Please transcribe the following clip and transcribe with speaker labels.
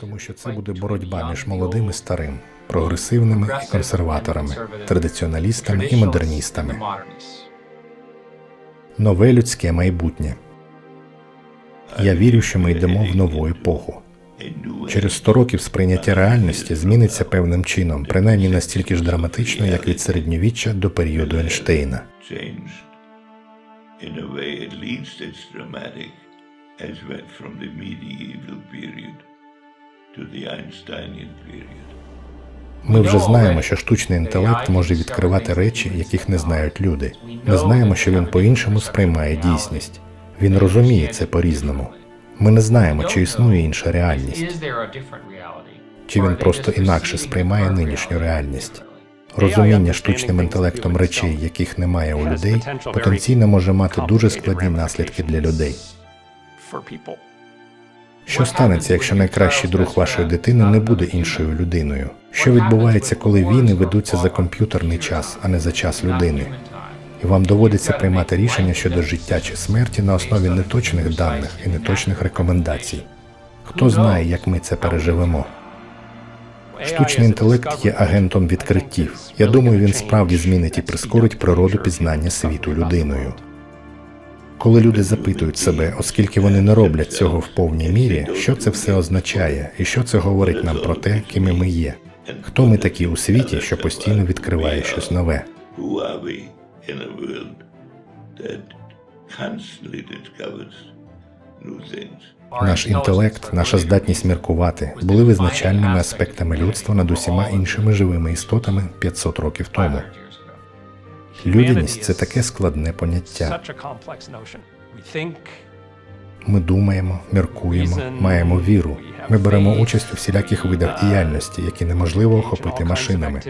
Speaker 1: тому що це буде боротьба між молодим і старим, прогресивними і консерваторами, традиціоналістами і модерністами, нове людське майбутнє. Я вірю, що ми йдемо в нову епоху. Через 100 років сприйняття реальності зміниться певним чином, принаймні настільки ж драматично, як від середньовіччя до періоду Ейнштейна.
Speaker 2: In a way, at least it's dramatic, as went from the medieval period
Speaker 1: Ми вже знаємо, що штучний інтелект може відкривати речі, яких не знають люди. Ми знаємо, що він по-іншому сприймає дійсність. Він розуміє це по-різному. Ми не знаємо, чи існує інша реальність, чи він просто інакше сприймає нинішню реальність. Розуміння штучним інтелектом речей, яких немає у людей, потенційно може мати дуже складні наслідки для людей. Що станеться, якщо найкращий друг вашої дитини не буде іншою людиною? Що відбувається, коли війни ведуться за комп'ютерний час, а не за час людини? І вам доводиться приймати рішення щодо життя чи смерті на основі неточних даних і неточних рекомендацій. Хто знає, як ми це переживемо? Штучний інтелект є агентом відкриттів. Я думаю, він справді змінить і прискорить природу пізнання світу людиною. Коли люди запитують себе, оскільки вони не роблять цього в повній мірі, що це все означає, і що це говорить нам про те, ким ми є, хто ми такі у світі, що постійно відкриває щось нове. Наш інтелект, наша здатність міркувати були визначальними аспектами людства над усіма іншими живими істотами 500 років тому. Людяність це таке складне поняття. Ми думаємо, міркуємо, маємо віру. Ми беремо участь у всіляких видах діяльності, які неможливо охопити машинами.